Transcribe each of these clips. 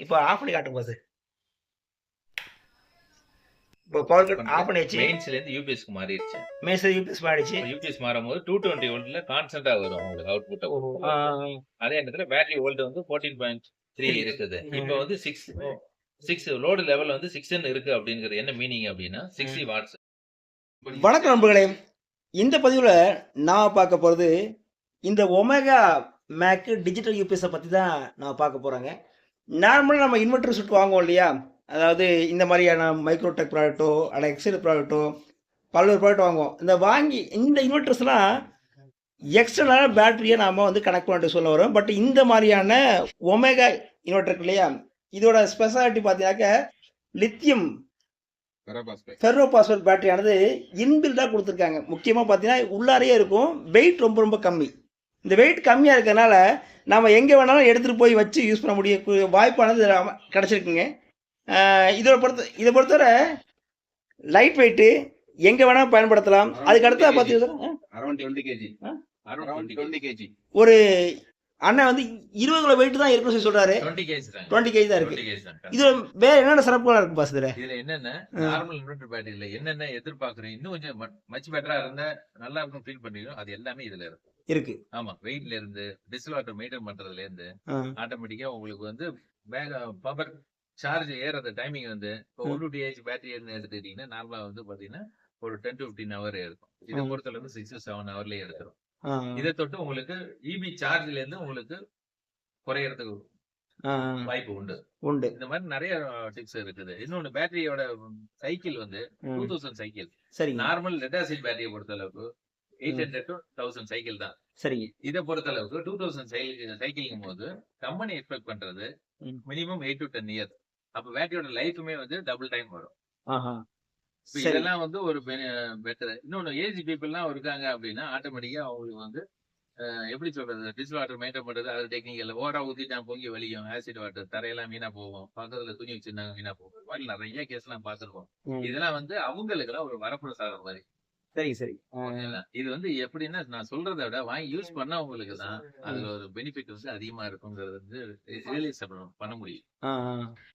இப்போ ஆஃப் பண்ணி காட்டும் போது. இப்போ பவர் கட் ஆஃப் பண்ணியாச்சு. மெயின்ஸ்ல இருந்து யூபிஎஸ்க்கு மாறிடுச்சு. மேசர் யூபிஎஸ் மாறிடுச்சு. யூபிஎஸ் மாறும்போது டூ டுவெண்ட்டி வோல்ட்ல கான்ஸ்டன்டா வரும் உங்களுக்கு அவுட்புட் ஆ, அதே நேரத்துல பேட்டரி வோல்ட் வந்து ஃபோர்டீன் பாயிண்ட் த்ரீ இருக்குது. இப்போ வந்து சிக்ஸ் சிக்ஸ் லோடு லெவல் வந்து சிக்ஸ்ன்னு இருக்கு அப்படிங்கிறது என்ன மீனிங் அப்படின்னா சிக்ஸ்டி வாட்ஸ் வணக்கம் நண்பர்களே. இந்த பதிவில் நான் பார்க்க போகிறது இந்த ஒமேகா மேக்கு டிஜிட்டல் யூபிஎஸை பற்றி தான் நான் பார்க்க போகிறேங்க நார்மலாக நம்ம இன்வெர்டர் சுட்டு வாங்குவோம் இல்லையா? அதாவது இந்த மாதிரியான மைக்ரோடெக் ப்ராடக்ட்டோ அல்ல எக்ஸல் ப்ராடக்ட்டோ பல்வேறு ப்ராடக்ட் வாங்குவோம். இந்த வாங்கி இந்த இன்வெர்டர்ஸ்லாம் எக்ஸ்டர்னலான பேட்டரியை நாம் வந்து கனெக்ட் பண்ணிட்டு சொல்ல வரோம். பட் இந்த மாதிரியான ஒமேகா இன்வெர்டர் இருக்கு இல்லையா? இதோட ஸ்பெஷாலிட்டி பார்த்தீங்கன்னாக்க லித்தியம் ஃபெர்ரோ பாஸ்பேட் பேட்டரியானது இன்பில்டாக கொடுத்துருக்காங்க. முக்கியமாக பார்த்தீங்கன்னா உள்ளாரையே இருக்கும். வெயிட் ரொம்ப ரொம்ப கம்மி. இந்த வெயிட் கம்மியாக இருக்கிறதுனால நம்ம எங்கே வேணாலும் எடுத்துகிட்டு போய் வச்சு யூஸ் பண்ண முடிய வாய்ப்பானது கிடைச்சிருக்குங்க. இதோட பொறுத்த இதை பொறுத்தவரை லைட் வெயிட்டு எங்கே வேணால் பயன்படுத்தலாம். அதுக்கு அடுத்தா பார்த்தீங்கன்னா ஒரு அண்ணன் வந்து இருபது கிலோ வெயிட் தான் இருக்குன்னு சொல்லி சொல்கிறாரு டுவெண்ட்டி கேஜ் தான் தான் இது வேற என்னென்ன சிறப்புகள் இருக்கு பாஸ் இதில்? என்னென்ன. நார்மல் இன்வெர்டர் பேட்டரியில என்னென்ன எதிர்பார்க்குறேன் இன்னும் கொஞ்சம் மச் பெட்டரா இருந்தா நல்லா இருக்கும் ஃபீல் பண்ணிக்கிறோம் அது எல்லாமே இதுல இருக்கு. இருக்கு. ஆமா வெயிட்ல இருந்து டிஸ்வாட்டர் மெயின்டைன் பண்றதுல இருந்து ஆட்டோமேட்டிக்கா உங்களுக்கு வந்து பவர் சார்ஜ் ஏறது டைமிங் வந்து இப்போ. ஒன் டு பேட்டரி எடுத்துக்கிட்டீங்கன்னா நார்மலா வந்து பாத்தீங்கன்னா ஒரு டென் டு ஃபிஃப்டீன் ஹவர் இருக்கும். இதை. பொறுத்தல இருந்து சிக்ஸ் டு செவன் ஹவர்லயே எடுத்துரும். இதை தொட்டு உங்களுக்கு இபி சார்ஜ்ல இருந்து உங்களுக்கு குறையறதுக்கு வாய்ப்பு உண்டு. உண்டு. இந்த மாதிரி நிறைய டிப்ஸ் இருக்குது. இன்னொன்னு பேட்டரியோட சைக்கிள் வந்து டூ தௌசண்ட் சைக்கிள் சரிங்க. நார்மல் லெட் ஆசிட் பேட்டரியை பொறுத்த அளவுக்கு eight hundred to thousand cycle தான். சரிங்க. இதை பொறுத்த அளவுக்கு டூ தௌசண்ட் சைக்கிளிங் போது கம்பெனி எக்ஸ்பெக்ட் பண்றது. Minimum eight to ten years அப்ப பேட்டரியோட லைஃபுமே வந்து டபுள் டைம் வரும். சரி. இதெல்லாம் வந்து ஒரு பெட்டர் இன்னொன்னு ஏஜ் பீப்புள்லாம் இருக்காங்க அப்படின்னா ஆட்டோமேட்டிக்கா அவங்களுக்கு வந்து எப்படி சொல்றது டிஸ் வாட்டர் மெயின்டைன் பண்றது அது டெக்னிக்கல் ஓரா ஊத்திட்டா பொங்கி வலியும் ஆசிட் வாட்டர் தரையெல்லாம் வீணா போகும். பக்கத்துல துணி வச்சிருந்தாங்க வீணா மாதிரி நிறைய கேஸ் எல்லாம் பார்த்திருக்கோம். ம், இதெல்லாம் வந்து அவங்களுக்கு எல்லாம் ஒரு வரப்பிரசாதம் மாதிரி. சரி சரி? இது வந்து எப்படின்னா நான் சொல்றதை விட வாங்கி யூஸ் பண்ணவங்களுக்கு தான் அதுல ஒரு பெனிஃபிட் வந்து அதிகமா இருக்குங்கிறது வந்து ரியலைஸ் பண்ண முடியும்.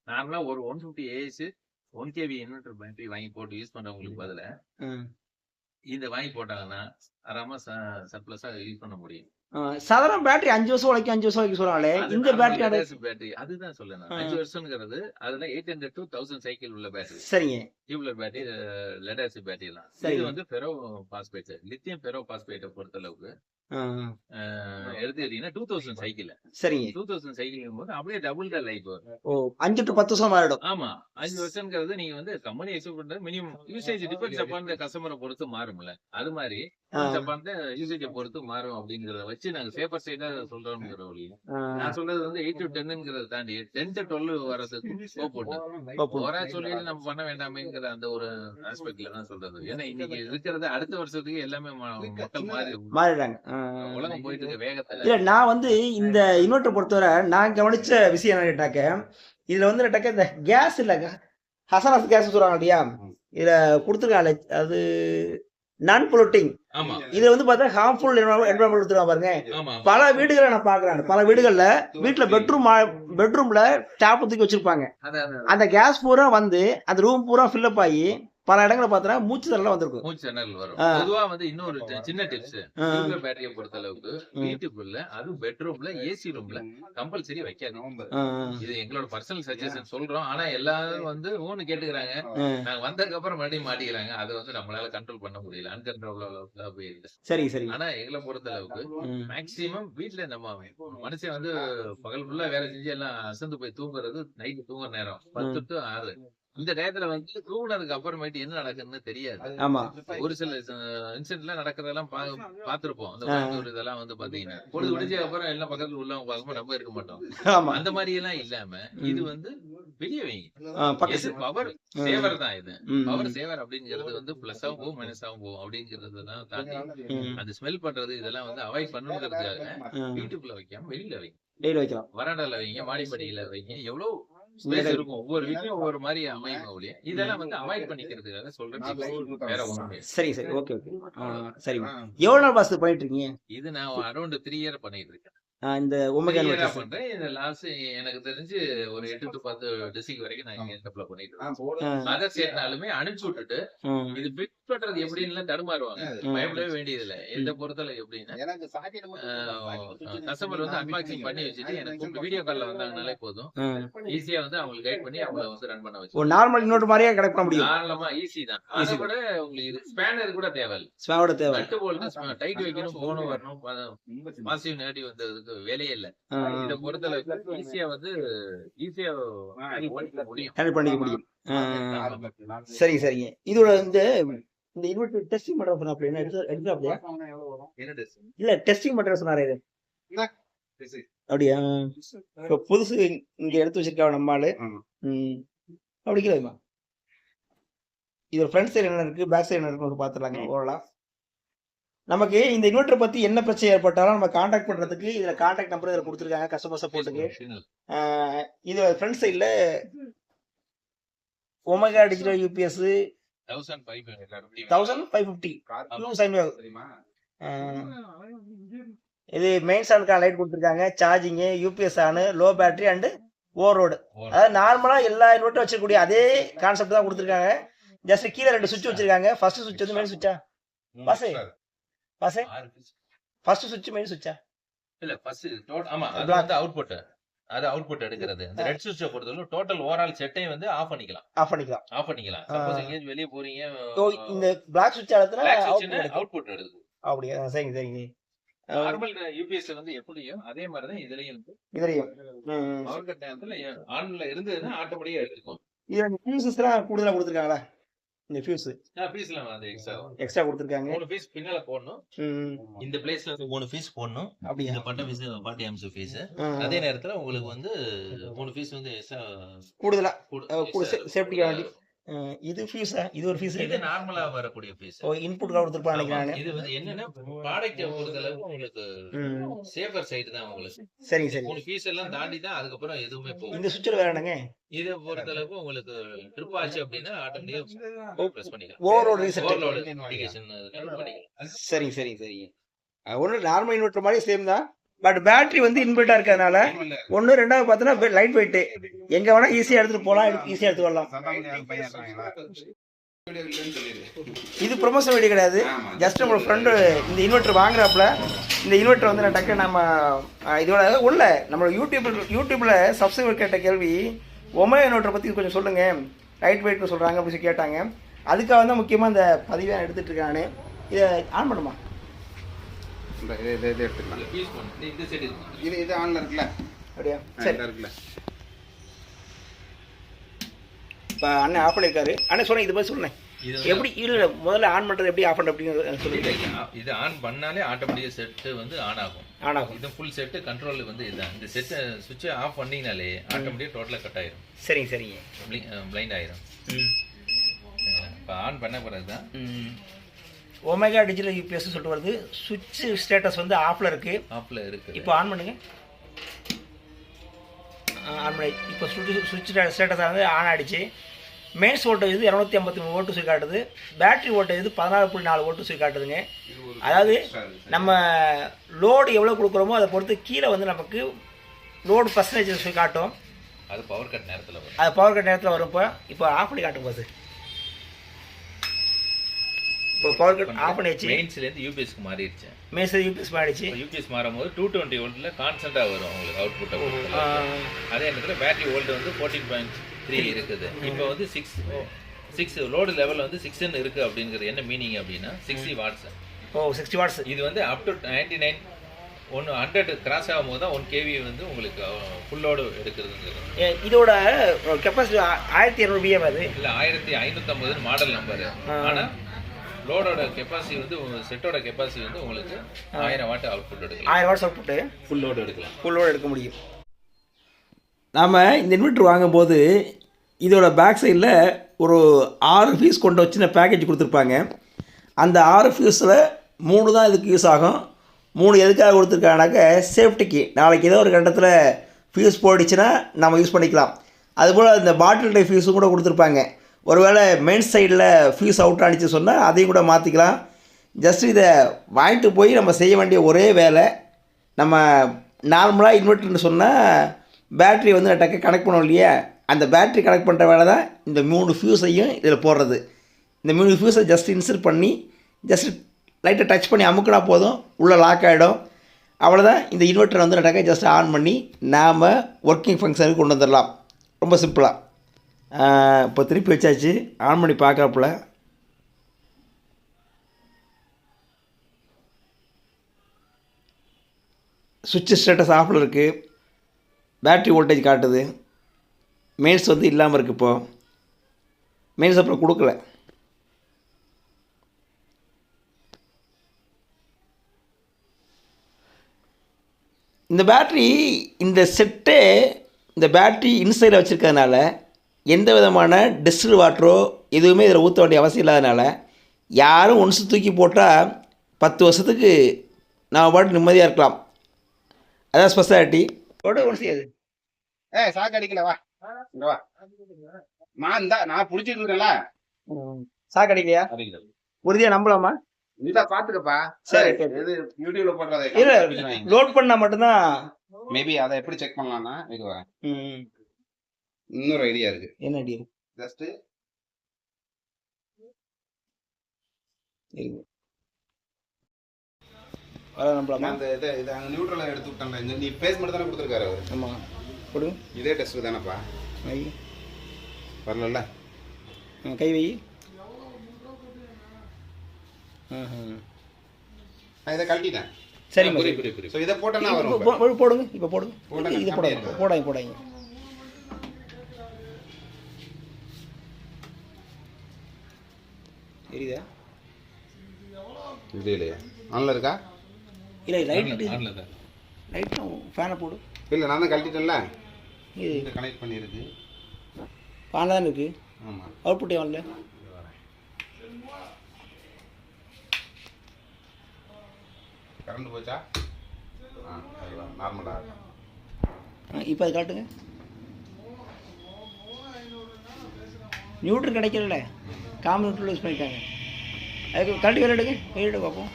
நார்மலா ஒரு one fifty AS one KV inverter battery வாங்கி போட்டு யூஸ் பண்றவங்களுக்கு பதிலா. இதை வாங்கி போட்டாங்கன்னா ஆறாம சர்ப்ளஸா யூஸ் பண்ண முடியும். சாதாரண பேட்டரி அஞ்சு வருஷம் உழைக்கும் அஞ்சு வருஷம் வரைக்கும் சொல்றாங்களே. இந்த பேட்டரி battery அதுதான் சொல்லேன் ஆ. அஞ்சு வருஷம்ங்கிறது அதுல eight hundred to thousand cycle உள்ள பேட்டரி சரிங்க. Tubular battery lead acid battery தான். இது வந்து பெரோ பாஸ்பேட் லித்தியம் பெரோ பாஸ்பேட்டை பொறுத்த அளவுக்கு எடுத்துக்கிட்டீங்கன்னா டூ தௌசண்ட் சைக்கிள் சரிங்க. டூ தௌசண்ட் சைக்கிள் போது அப்படியே டபுள் த லைஃப் ஓ அஞ்சு டு பத்து வருஷம் மாறிடும் ஆமா. அஞ்சு வருஷம்ங்கிறது நீங்க வந்து கம்பெனி எக்ஸ்பெக்ட் பண்றது மினிமம் யூசேஜ் டிபெண்ட்ஸ் அப்பான் கஸ்டமரை பொறுத்து மாறும்ல. அது மாதிரி யூசேஜை பொறுத்து மாறும் அப்படிங்கறத வச்சு நாங்க சேஃபர் சைடா சொல்றோம்ங்கிற வழி நான் சொல்றது வந்து எயிட் டு டென்னுங்கிறத தாண்டி டென் டு டுவெல் வரதுக்கு ஸ்கோப் உண்டு. ஓரா சொல்லி நம்ம பண்ண வேண்டாமேங்கிற அந்த ஒரு ஆஸ்பெக்ட்ல தான் சொல்றது. ஏன்னா இன்னைக்கு இருக்கிறது அடுத்த வருஷத்துக்கு எல்லாமே மக்கள் மாறி மாறிடுறாங்க. இல்ல நான் வந்து இந்த இன்வெர்டர் பொறுத்தவரை நான் கவனிச்ச விஷயம் என்ன கேட்டாக்க இதுல வந்து கேட்டாக்க இந்த கேஸ் இல்ல ஹசனாஸ் கேஸ் சொல்றாங்க இல்லையா? இதுல கொடுத்துருக்காங்க அது நான் பொலட்டிங் இதுல வந்து பார்த்தா ஹார்ம்ஃபுல் என்வரன்மெண்ட் கொடுத்துருக்காங்க பாருங்க. பல வீடுகளை நான் பாக்குறேன் பல வீடுகள்ல வீட்டுல பெட்ரூம் பெட்ரூம்ல டேப் தூக்கி வச்சிருப்பாங்க. அந்த கேஸ் பூரா வந்து அந்த ரூம் பூரா ஃபில்லப் ஆகி பல இடங்களை பார்த்தா மூச்சு தரலாம் வந்திருக்கும். மூச்சு சேனல் வரும். பொதுவா வந்து இன்னொரு சின்ன டிப்ஸ் பேட்டரியை பொறுத்த அளவுக்கு வீட்டுக்குள்ள அதுவும் பெட்ரூம்ல ஏசி ரூம்ல கம்பல்சரி வைக்காது இது எங்களோட பர்சனல் சஜஷன் சொல்றோம். ஆனா எல்லாரும் வந்து ஊன்னு கேட்டுக்கிறாங்க. நாங்க வந்ததுக்கு அப்புறம் மறுபடியும் மாட்டிக்கிறாங்க. அதை வந்து நம்மளால கண்ட்ரோல் பண்ண முடியல. அன்கண்ட்ரோலா போயிருக்கு சரி சரி. ஆனா எங்களை பொறுத்த அளவுக்கு மேக்சிமம் வீட்ல நம்ம மனுஷன் வந்து பகல் ஃபுல்லா வேலை செஞ்சு எல்லாம் அசந்து போய் தூங்குறது நைட்டு தூங்குற நேரம். பத்து டு ஆறு. இந்த டயத்துல வந்து தூங்குனதுக்கு அப்புறமேட்டு என்ன நடக்குதுன்னு தெரியாது. ஆமா. ஒரு சில இன்சிடென்ட்லாம் நடக்கிறதெல்லாம் பா பார்த்திருப்போம். அந்த. கோயம்புத்தூர் இதெல்லாம் வந்து பாத்தீங்கன்னா. பொழுது விடிஞ்சதுக்கு அப்புறம் எல்லாம் பக்கத்துல உள்ளவங்க பார்க்கும்போது நம்ம இருக்க மாட்டோம். ஆமா. அந்த மாதிரி எல்லாம் இல்லாம இது வந்து வெளியே வைங்க பவர். சேவர் தான் இது. பவர் சேவர் அப்படிங்கிறது வந்து பிளஸ் ஆகும் போகும் மைனஸ் ஆகும் போகும் அப்படிங்கிறது தான் தாண்டி அது ஸ்மெல் பண்றது இதெல்லாம் வந்து அவாய்ட் பண்ணுங்கிறதுக்காக. வீட்டுக்குள்ள வைக்காம வெளியில வைங்க. டெய்லி வைக்கலாம். வராண்டால வைங்க மாடிப்படியில வைங்க. எவ்வளவு இருக்கும். ஒவ்வொரு வீட்லயும் ஒவ்வொரு மாதிரி அமையும் ஒழிய இதெல்லாம் வந்து அவாய்ட் பண்ணிக்கிறதுக்காக சொல்றேன். வேற கிடையாது. சரி சரி. Okay okay. ஆ, சரிங்க எவ்வளவு நாள் பாஸ் பண்ணிட்டு இருக்கீங்க இது நான் அரௌண்ட் த்ரீ இயர் பண்ணிட்டு இருக்கேன் இந்த பண்றேன். இந்த லாஸ்ட் எனக்கு தெரிஞ்சு ஒரு எட்டு டு பத்து டிஸ்ட்ரிக்ட் வரைக்கும் நான் இங்க பண்ணிட்டு இருக்கேன் அதர் ஸ்டேட்னாலுமே அனுப்பிச்சு விட்டுட்டு இது பிட் பண்றது எப்படின்னு தடுமாறுவாங்க. பயப்படவே வேண்டியது இல்ல எந்த பொறுத்தல எப்படின்னா கஸ்டமர் வந்து அன்பாக்சிங் பண்ணி வச்சுட்டு எனக்கு வீடியோ கால்ல வந்தாங்கனாலே போதும். ஈஸியா வந்து அவங்களுக்கு கைட் பண்ணி அவங்கள வந்து ரன் பண்ண வச்சு. ஒரு நார்மல் இன்வெர்டர் மாதிரியே கனெக்ட் பண்ண முடியும். தாராளமா ஈஸி தான். அதை கூட உங்களுக்கு இது ஸ்பேனர் கூட தேவை. ஸ்வாவோட தேவை நட்டு போல்ட்டு டைட் வைக்கணும் போனும் வரணும் பாசிட்டிவ் நெகட்டிவ் வந்ததுக்கு வேலையே இல்ல. இத பொறுத்தளவுக்கு ஈஸியா வந்து ஈஸியா முடியும். பண்ணிக்க முடியும். சரிங்க சரிங்க. இதோட இந்த இந்த இன்வெர்டர் டெஸ்டிங் பண்ற சொன்னா அப்படி என்ன எடுத்து எடுத்து அப்படியா என்ன dress? இல்ல டெஸ்டிங் பண்ற சொன்னாரே இது. அப்படியா இப்போ புதுசு இங்க எடுத்து வச்சிருக்கா நம்ம ஆளு ஆமா. ம் அப்படி கிடையாதுமா இதோட ஃப்ரண்ட் சைடு என்ன இருக்கு பேக் சைடு என்ன இருக்கு பார்த்துலாங்க ஓரளா நமக்கு இந்த இன்வெர்டர் பத்தி என்ன பிரச்சனை ஏற்பட்டாலும் நம்ம காண்டாக்ட் பண்றதுக்கு இதுல காண்டாக்ட் நம்பர் இதுல கொடுத்துருக்காங்க கஸ்டமர் சப்போர்ட்டுக்கு. இது ஃப்ரண்ட் சைடில் ஒமேகா டிஜிட்டல் யூபிஎஸ் 1500 அப்படி. தௌசண்ட் ஃபைவ் ஃபிஃப்டி தெரியுமா? இது மெயின் ஸ்டாண்டுக்கான லைட் கொடுத்துருக்காங்க. சார்ஜிங்கு யூபிஎஸ் ஆனு low battery and over road. அதாவது நார்மலாக எல்லா இன்வெர்ட்டரும் வச்சிருக்கக்கூடிய அதே கான்செப்ட் தான் கொடுத்துருக்காங்க. ஜஸ்ட் கீழே ரெண்டு சுவிட்ச் வச்சிருக்காங்க. ஃபர்ஸ்ட் சுவிட்ச் வந்து மெயின் சுவிட்சா பாசே பாசே. ஃபர்ஸ்ட் சுவிட்ச் மெயின் சுவிட்சா இல்ல first total- ஆமா அது. வந்து அவுட்புட் அது அவுட்புட் எடுக்கிறது. இந்த ரெட் சுவிட்சை பொறுத்தவரை டோட்டல் ஓவரால் செட்டையும் வந்து ஆஃப் பண்ணிக்கலாம். ஆஃப் பண்ணிக்கலாம். ஆஃப் பண்ணிக்கலாம். சப்போஸ் எங்கேயும் வெளிய போறீங்க இந்த பிளாக் சுவிட்ச் இடத்துல அவுட்புட் எடுக்கும். அப்படியா? சரிங்க சரிங்க நார்மல் யூபிஎஸ் வந்து எப்படியோ அதே மாதிரி தான் இதுலயும் வந்து இதுலையும். ஆன்ல இருந்ததுன்னா ஆட்டோமேட்டிக்கா எடுத்துக்கும் ஃபியூசஸ்லாம் கூடுதலாக கொடுத்துருக்காங்களா? இந்த ஃபியூஸ் பீஸ்ல வந்து எக்ஸ்ட்ரா எக்ஸ்ட்ரா கொடுத்துருக்காங்க. மூணு பீஸ் பின்னால போடணும். இந்த பிளேஸ்ல மூணு பீஸ் போடணும். அப்படியா? இந்த பட்ட பீஸ் ஃபார்ட்டி எம்ஸ் பீஸ் ஆ, அதே நேரத்துல உங்களுக்கு வந்து மூணு பீஸ் வந்து எக்ஸ்ட்ரா கூடுதலா? சேஃப்டிக்கு வேண்டி. இது ஃபீஸா இது ஒரு ஃபீஸ் இது நார்மலா வரக்கூடிய பீஸ் ஓ இன்புட் கொடுத்துருப்பான் நினைக்கிறேன். நானு. இது வந்து என்னன்னா ப்ராடக்ட் பொறுத்தளவு உங்களுக்கு சேஃபர் சைடு தான் உங்களுக்கு. சரிங்க சரி. மூணு பீஸ் எல்லாம் தாண்டி தான் அதுக்கப்புறம் எதுவுமே போகும் இந்த சுவிட்சில் வேற என்னங்க? இதை பொறுத்தளவுக்கு உங்களுக்கு ட்ரிப் ஆச்சு அப்படின்னா ஆட்டோமேட்டிக்கா பிரஸ் பண்ணிக்கலாம். ஓவரோட ரீசெட் ஓவர்லோடு இண்டிகேஷன் பண்ணிக்கலாம் சரிங்க சரிங்க சரிங்க ஒன்று நார்மல் இன்வெர்டர் மாதிரி சேம் தான். பட் பேட்டரி வந்து இன்வெர்ட்டாக இருக்கிறதுனால ஒன்று ரெண்டாவது பார்த்தோன்னா லைட் வெயிட்டு எங்கே வேணால் ஈஸியாக எடுத்துகிட்டு போகலாம் ஈஸியாக எடுத்து வரலாம். இது ப்ரொமோஷன் வீடியோ கிடையாது. ஜஸ்ட் உங்களோட ஃப்ரெண்டு இந்த இன்வெர்டர் வாங்குறாப்புல. இந்த இன்வெர்டர் வந்து நான் டக்கு நம்ம இதோட உள்ள நம்ம யூடியூப் யூடியூப்பில் சப்ஸ்கிரைபர் கேட்ட கேள்வி ஒமேகா இன்வெர்டரை பற்றி கொஞ்சம் சொல்லுங்கள் லைட் வெயிட்னு சொல்கிறாங்க அப்படின்னு சொல்லி கேட்டாங்க. அதுக்காக தான் முக்கியமாக இந்த பதிவை எடுத்துகிட்டு இருக்கானு இதை ஆன் பண்ணுமா? இந்த இது இது இது எடுத்துக்கலாம். ஆன்ல இருக்குல்ல? அப்படியா? ஆ, சரி. இதா இருக்குல்ல. இப்போ அண்ணன் ஆஃப் பண்ணியிருக்காரு. அண்ணன் சொன்னேன் இது மாதிரி சொன்னேன் எப்படி இல்லை முதல்ல ஆன் பண்ணுறது எப்படி ஆஃப் பண்ணுறது இல்ல, இது ஆன் பண்ணாலே ஆட்டோமேட்டிக்கா செட் வந்து ஆன் ஆகும். ஆன் ஆகும். இது ஃபுல் செட் கண்ட்ரோல் வந்து இதுதான் இந்த செட்டை சுவிட்ச் ஆஃப் பண்ணீங்கனாலே ஆட்டோமேட்டிக்கா டோட்டலா கட் ஆயிரும். சரிங்க சரிங்க. பிளைண்ட் ஆயிரும். ம். இப்போ ஆன் பண்ண பிறகு தான் ஒமேகா டிஜிட்டல் யூபிஎஸ் சொல்லிட்டு வருது. சுவிட்ச் ஸ்டேட்டஸ் வந்து ஆஃப்ல இருக்கு. ஆஃப்ல இருக்கு இப்போ ஆன் பண்ணுங்க. ஆன் பண்ணி. இப்போ சுவிட்ச் சுவிட்ச் ஸ்டேட்டஸ் வந்து ஆன் ஆயிடுச்சு. மெயின்ஸ் வோல்டேஜ் வந்து இரநூத்தி ஐம்பத்தி மூணு ஓட்டு சொல்லி காட்டுது. பேட்டரி வோல்டேஜ் வந்து பதினாறு புள்ளி நாலு ஓட்டு சொல்லி காட்டுதுங்க. அதாவது நம்ம லோடு எவ்வளோ கொடுக்குறோமோ அதை பொறுத்து கீழே வந்து நமக்கு லோடு பர்சன்டேஜ் சொல்லி காட்டும். அது பவர் கட் நேரத்துல வரும். அது பவர் கட் நேரத்தில் வரும். இப்போ இப்போ ஆஃப் பண்ணி காட்டும் போது இப்போ பவர் கட் ஆஃப் பண்ணி வச்சு மெயின்ஸ்ல இருந்து யூபிஎஸ்க்கு மாறிடுச்சு. மெயின்ஸ் யூபிஎஸ் மாறிடுச்சு. யூபிஎஸ் மாறும்போது டூ டுவெண்ட்டி வோல்ட்ல கான்ஸ்டன்டா வரும் உங்களுக்கு அவுட்புட் அதே நேரத்துல பேட்டரி வோல்ட் வந்து ஃபோர்டீன் பாயிண்ட் த்ரீ இருக்குது. இப்போ வந்து சிக்ஸ் சிக்ஸ் லோடு லெவல் வந்து சிக்ஸ்ன்னு இருக்கு அப்படிங்கிறது என்ன மீனிங் அப்படின்னா சிக்ஸ்டி வாட்ஸ் ஓ சிக்ஸ்டி வாட்ஸ் இது வந்து அப் டு நைன்டி நைன் ஒன்று ஹண்ட்ரட் கிராஸ் ஆகும்போது தான் ஒன் கேவி வந்து உங்களுக்கு ஃபுல் லோடு எடுக்கிறதுங்கிறது. இதோட கெப்பாசிட்டி ஆயிரத்தி இரநூறு பிஎம் அது? இல்லை ஆயிரத்தி ஐநூற்றம்பதுன்னு மாடல் நம்பர் ஆனால் லோடோட கெப்பாசிட்டி வந்து செட்டோட கெப்பாசிட்டி வந்து உங்களுக்கு ஆயிரம் வாட் அவுட்புட் எடுக்கலாம். ஆயிரம் வாட்ஸ் அவுட்புட்டு ஃபுல் லோடு எடுக்கலாம். ஃபுல்லோடு எடுக்க முடியும். நாம் இந்த இன்வெர்டர் வாங்கும்போது இதோட பேக் சைடில் ஒரு ஆறு பீஸ் கொண்ட வச்சு பேக்கேஜ் கொடுத்துருப்பாங்க. அந்த ஆறு பீஸில் மூணு தான் இதுக்கு யூஸ் ஆகும். மூணு எதுக்காக கொடுத்துருக்காங்கனாக்க சேஃப்டிக்கு நாளைக்கு ஏதோ ஒரு கட்டத்தில் ஃபியூஸ் போயிடுச்சுன்னா நம்ம யூஸ் பண்ணிக்கலாம். அதுபோல் இந்த பாட்டில் டைப் ஃபியூஸும் கூட கொடுத்துருப்பாங்க. ஒருவேளை மெயின் சைடில் ஃபியூஸ் அவுட் ஆனிச்சு சொன்னால் அதையும் கூட மாற்றிக்கலாம் ஜஸ்ட் இதை வாங்கிட்டு போய் நம்ம செய்ய வேண்டிய ஒரே வேலை நம்ம நார்மலாக இன்வெர்ட்டர்னு சொன்னால் பேட்ரி வந்து டக்கு கனெக்ட் பண்ணோம் இல்லையா? அந்த பேட்ரி கனெக்ட் பண்ணுற வேலை தான் இந்த மூணு ஃபியூஸையும் இதில் போடுறது. இந்த மூணு ஃபியூஸை ஜஸ்ட் இன்சர்ட் பண்ணி ஜஸ்ட் லைட்டை டச் பண்ணி அமுக்கினா போதும் உள்ளே லாக் ஆகிடும் அவ்வளோதான் இந்த இன்வெர்ட்டரை வந்து நடக்க ஜஸ்ட் ஆன் பண்ணி நாம் ஒர்க்கிங் ஃபங்க்ஷனுக்கு கொண்டு வந்துடலாம். ரொம்ப சிம்பிளாக இப்போ திருப்பி வச்சாச்சு. ஆன் பண்ணி பார்க்குறப்புல சுவிட்ச் ஸ்டேட்டஸ் ஆஃபில் இருக்குது பேட்ரி வோல்டேஜ் காட்டுது. மெயின்ஸ் வந்து இல்லாமல் இருக்குது இப்போது மெயின்ஸ் அப்புறம் கொடுக்கல. இந்த பேட்ரி இந்த செட்டே இந்த பேட்ரி இன்சைடில் வச்சுருக்கிறதுனால எந்த விதமான டிஸ்டில் வாட்டரோ எதுவுமே இதில் ஊற்ற வேண்டிய அவசியம் இல்லாதனால யாரும் ஒன்ஸ் தூக்கி போட்டால் பத்து வருஷத்துக்கு நான் பாட்டு நிம்மதியாக இருக்கலாம். அதான் ஸ்பெஷாலிட்டி போட்டு ஏ சாக்கு அடிக்கல வா. இங்க வா. மா இந்தா நான் புடிச்சிட்டு இருக்கேன்ல சாக்கு அடிக்கலையா? உறுதியாக நம்பலாமா? நீதா பாத்துக்கப்பா. சரி. இது யூடியூப்ல போடுறதை? இல்லை லோட் பண்ணால் மட்டும்தான் மேபி அதை எப்படி செக் பண்ணலாம்னா இது ம், இன்னொரு ஐடியா இருக்கு. என்ன ஐடியா ஜஸ்ட் இருக்கு. வர நம்பலாமா அந்த இதை இதை அங்க நியூட்ரலை எடுத்து இந்த நீ பேஸ் மட்டும் தானே கொடுத்துருக்காரு அவர். ஆமாம் இதே டெஸ்ட் தானேப்பா. வை. வரல கை வை. நான் இதை கழட்டிட்டேன். புரியுது புரியுது ஸோ இதை போட்டேன்னா வரும் போடுங்க இப்போ போடுங்க போடுங்க, இது போடாங்க. போடாங்க போடாங்க தெரியுதா? இது இல்லையா ஆன்ல இருக்கா? இல்லை லைட் லைட்டும் ஃபேனை போடு. இல்ல நான் தான் கழட்டிட்டேன்ல. இது. கனெக்ட் பண்ணிருக்கு ஃபேனில் தான் இருக்குது ஆமா. அவுட்புட் வரல கரண்ட் போச்சா? ஆ நார்மலா இப்போ அது காட்டுங்க. நியூட்ரல் கிடைக்கல காமன் யூஸ் பண்ணிட்டாங்க. அதுக்கு கழட்டி வெளில எடுங்க. வெளியிட பார்ப்போம்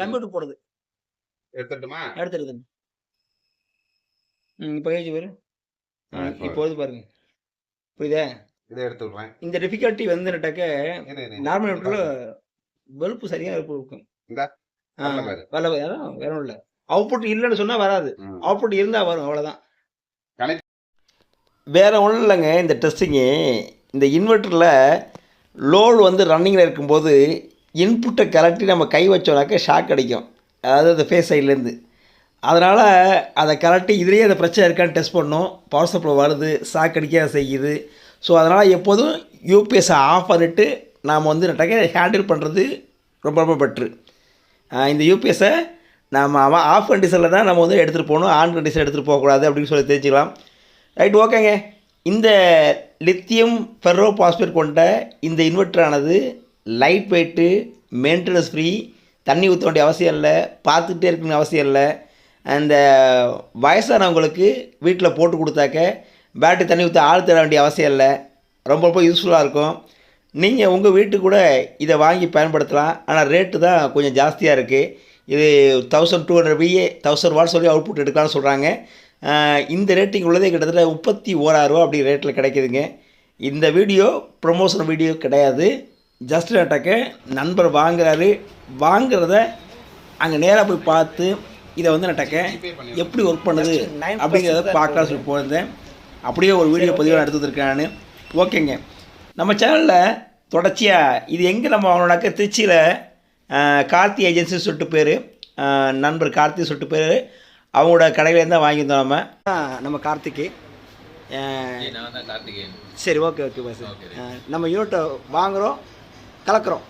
கம்ப்யூட்டர் போடுது. எடுத்துட்டுமா? எடுத்துருது ம் இப்போ கேஜி வரும் இப்போ பாருங்க. புரியுதா? இதை எடுத்து விடுறேன். இந்த டிஃபிகல்ட்டி வந்துட்டாக்க. நார்மல் நியூட்ரல் வெளுப்பு சரியாக வெளுப்பு இருக்கும். அதான் வேற இல்லை அவுட்புட் இல்லைன்னு சொன்னால் வராது. அவுட்புட் இருந்தால் வரும் அவ்வளோதான் வேற ஒன்றும் இல்லைங்க இந்த டெஸ்டிங்கு இந்த இன்வெர்ட்டரில் லோடு வந்து ரன்னிங்கில் இருக்கும்போது இன்புட்டை கலட்டி நம்ம கை வச்சோம்னாக்க ஷாக் அடிக்கும். அதாவது அந்த ஃபேஸ் சைட்லேருந்து அதனால் அதை கலட்டி இதுலேயே அந்த பிரச்சனை இருக்கான்னு டெஸ்ட் பண்ணோம். பவர் சப்ளை வருது ஷாக் அடிக்க செய்யுது. ஸோ அதனால் எப்போதும் யூபிஎஸ்ஸை ஆஃப் பண்ணிவிட்டு நாம் வந்து நட்டாக்க ஹேண்டில் பண்ணுறது ரொம்ப ரொம்ப பெட்ரு இந்த யூபிஎஸ்ஸை நாம் அவன் ஆஃப் கண்டிஷனில் தான் நம்ம வந்து எடுத்துகிட்டு போகணும். ஆன் கண்டிஷன் எடுத்துகிட்டு போகக்கூடாது அப்படின்னு சொல்லி தெரிஞ்சுக்கலாம். ரைட் ஓகேங்க இந்த லித்தியம் ஃபெர்ரோ பாஸ்பேட் கொண்ட இந்த இன்வெர்ட்டரானது லைட் வெயிட்டு மெயின்டெனன்ஸ் ஃப்ரீ தண்ணி ஊற்ற வேண்டிய அவசியம் இல்லை பார்த்துக்கிட்டே இருக்கணும்னு அவசியம் இல்லை. அந்த வயசானவங்களுக்கு வீட்டில் போட்டு கொடுத்தாக்க பேட்டரி தண்ணி ஊற்ற ஆள் தேட வேண்டிய அவசியம் இல்லை. ரொம்ப ரொம்ப யூஸ்ஃபுல்லாக இருக்கும். நீங்கள் உங்கள் வீட்டுக்கு கூட இதை வாங்கி பயன்படுத்தலாம். ஆனால் ரேட்டு தான் கொஞ்சம் ஜாஸ்தியாக இருக்குது இது thousand two hundred VA thousand watt சொல்லி அவுட்புட் எடுக்கலாம்னு சொல்கிறாங்க இந்த ரேட்டிங் உள்ளதே கிட்டத்தட்ட முப்பத்தி ஓராயிரரூவா அப்படி ரேட்டில் கிடைக்குதுங்க. இந்த வீடியோ ப்ரொமோஷன் வீடியோ கிடையாது. ஜஸ்ட் நட்டாக்க நண்பர் வாங்குறாரு. வாங்குறத அங்கே நேராக போய் பார்த்து இதை வந்து நட்டாக்க எப்படி ஒர்க் பண்ணுது அப்படிங்கிறத பார்க்கலாம் சொல்லி போயிருந்தேன். அப்படியே ஒரு வீடியோ பதிவாக எடுத்துருக்கேன் நான் ஓகேங்க. நம்ம சேனலில் தொடர்ச்சியாக இது எங்கே நம்ம வாங்கணும்னாக்க திருச்சியில் கார்த்தி ஏஜென்சின்னு சொல்லிட்டு பேர். நண்பர் கார்த்தி சொல்லிட்டு பேர். அவங்களோட கடையிலேருந்து தான் வாங்கியிருந்தோம் நம்ம. நம்ம கார்த்திக்கு. நான் தான் கார்த்திகேயன். சரி ஓகே ஓகே பஸ். நம்ம யூனிட்டை வாங்குகிறோம் கலக்கிறோம்.